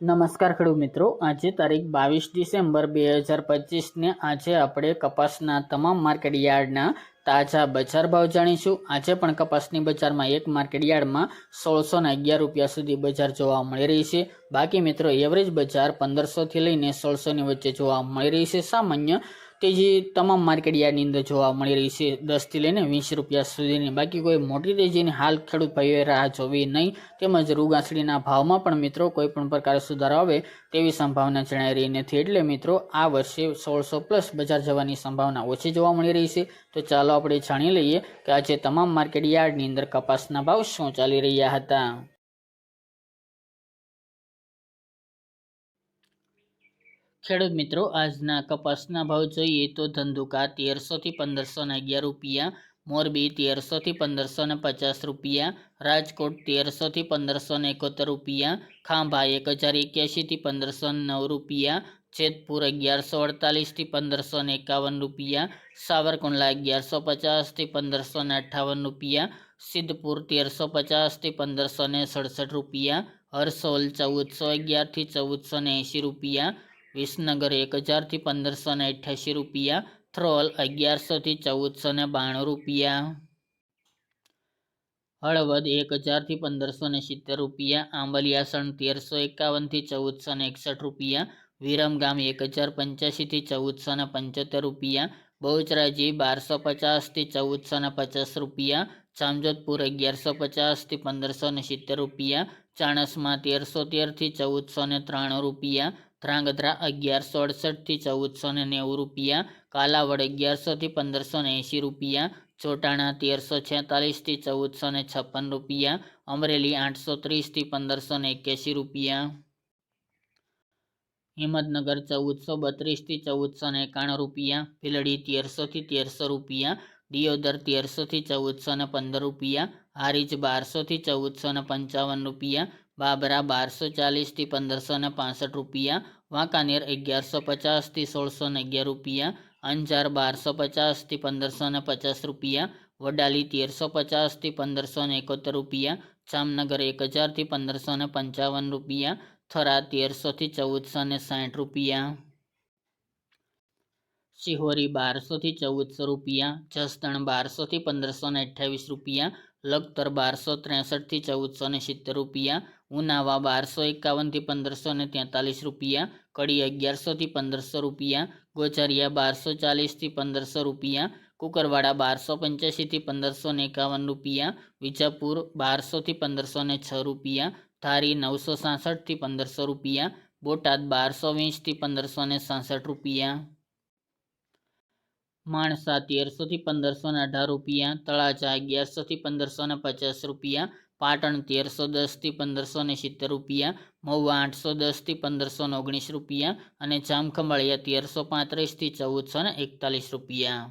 નમસ્કાર ખેડૂત મિત્રો. આજે તારીખ બાવીસ ડિસેમ્બર બે હજાર પચીસને આજે આપણે કપાસના તમામ માર્કેટ યાર્ડના તાજા બજાર ભાવ જાણીશું. આજે પણ કપાસની બજારમાં એક માર્કેટ યાર્ડમાં સોળસો અગિયાર રૂપિયા સુધી બજાર જોવા મળી રહી છે. બાકી મિત્રો એવરેજ બજાર પંદરસોથી લઈને સોળસોની વચ્ચે જોવા મળી રહી છે. સામાન્ય તેજી તમામ માર્કેટ યાર્ડની અંદર જોવા મળી રહી છે, દસથી લઈને વીસ રૂપિયા સુધીની. બાકી કોઈ મોટી તેજીની હાલ ખેડૂત ભાઈઓએ રાહ જોવી નહીં, તેમજ રૂગાસડીના ભાવમાં પણ મિત્રો કોઈ પણ પ્રકારે સુધારો આવે તેવી સંભાવના જણાઈ રહી નથી. એટલે મિત્રો, આ વર્ષે સોળસો પ્લસ બજાર જવાની સંભાવના ઓછી જોવા મળી રહી છે. તો ચાલો આપણે જાણી લઈએ કે આજે તમામ માર્કેટ યાર્ડની અંદર કપાસના ભાવ શું ચાલી રહ્યા હતા. ખેડૂત મિત્રો, આજના કપાસના ભાવ જોઈએ તો ધંધુકા તેરસોથી પંદરસો ને અગિયાર રૂપિયા, મોરબી તેરસોથી પંદરસો ને પચાસ રૂપિયા, રાજકોટ તેરસોથી પંદરસો ને એકોતેર રૂપિયા, ખાંભા એક હજાર એક્યાસીથી પંદરસો નવ રૂપિયા, જેતપુર અગિયારસો અડતાલીસથી પંદરસો ને એકાવન રૂપિયા, સાવરકુંડલા અગિયારસો પચાસથી પંદરસો ને અઠ્ઠાવન રૂપિયા, સિદ્ધપુર તેરસો પચાસથી પંદરસો ને સડસઠ રૂપિયા, હરસોલ ચૌદસો અગિયારથી ચૌદસો ને એંશી રૂપિયા વિસનગર એક હજારથી પંદરસો ને અઠ્યાસી રૂપિયા, થ્રોલ અગિયારસોથી ચૌદસો ને બાણું રૂપિયા. હળવદ એક હજારથી પંદરસો ને સિત્તેર રૂપિયા આંબલિયાસણ તેરસો એકાવનથી ચૌદસો ને એકસઠ રૂપિયા, વિરમગામ એક હજાર પંચ્યાસીથી ચૌદસો ને પંચોતેર રૂપિયા, બહુચરાજી બારસો પચાસથી ચૌદસો ને પચાસ રૂપિયા જામજોધપુર અગિયારસો પચાસથી પંદરસો ને સિત્તેર રૂપિયા, ચાણસમાં તેરસો તેરથી ચૌદસો ને ત્રાણું રૂપિયા, ધ્રાંગધ્રા અગિયારસો અડસઠથી ચૌદસો ને નેવું રૂપિયા, કાલાવડ અગિયારસોથી પંદરસો ને એંશી રૂપિયા, ચોટાણા તેરસો છેતાલીસથી ચૌદસો ને છપ્પન રૂપિયા, અમરેલી આઠસો ત્રીસથી પંદરસો ને એક્યાસી રૂપિયા. હિંમતનગર ચૌદસો બત્રીસથી ચૌદસો ને એકાણું રૂપિયા, ભીલડી તેરસોથી તેરસો રૂપિયા દિયોદર તેરસોથી ચૌદસો ને પંદર રૂપિયા, હારીજ બારસોથી ચૌદસો ને પંચાવન રૂપિયા, બાબરા બારસો ચાલીસથી પંદરસો ને પાસઠ રૂપિયા, વાંકાનેર અગિયારસો પચાસથી સોળસો ને અગિયાર રૂપિયા, અંજાર બારસો પચાસથી પંદરસો ને પચાસ રૂપિયા, વડાલી તેરસો પચાસથી પંદરસો ને એકોતેર રૂપિયા, જામનગર એક હજારથી પંદરસો ને પંચાવન રૂપિયા થરા તેરસોથી ચૌદસો ને સાઠ રૂપિયા. શિહોરી બારસોથી ચૌદસો રૂપિયા, જસદણ બારસોથી પંદરસો ને અઠ્યાવીસ રૂપિયા, લખતર બારસો ત્રેસઠથી ચૌદસો ને સિત્તેર રૂપિયા, ઉનાવા બારસો એકાવનથી પંદરસો ને તેતાલીસ રૂપિયા, કડી અગિયારસોથી પંદરસો રૂપિયા, ગોચરિયા બારસો ચાલીસથી પંદરસો રૂપિયા, કુકરવાડા બારસો પંચ્યાસીથી પંદરસો ને એકાવન રૂપિયા, વિજાપુર બારસોથી પંદરસો ને છ રૂપિયા, ધારી નવસો સાસઠથી પંદરસો રૂપિયા, બોટાદ બારસો વીસથી પંદરસો ને સાસઠ રૂપિયા. માણસા તેરસોથી પંદરસોને અઢાર રૂપિયા, તળાજા અગિયારસોથી પંદરસોને પચાસ રૂપિયા, પાટણ તેરસો દસથી પંદરસો ને સિત્તેર રૂપિયા, મહુવા આઠસો દસથી પંદરસો ઓગણીસ રૂપિયા અને જામખંભાળિયા તેરસો પાંત્રીસથી ચૌદસોને એકતાલીસ રૂપિયા.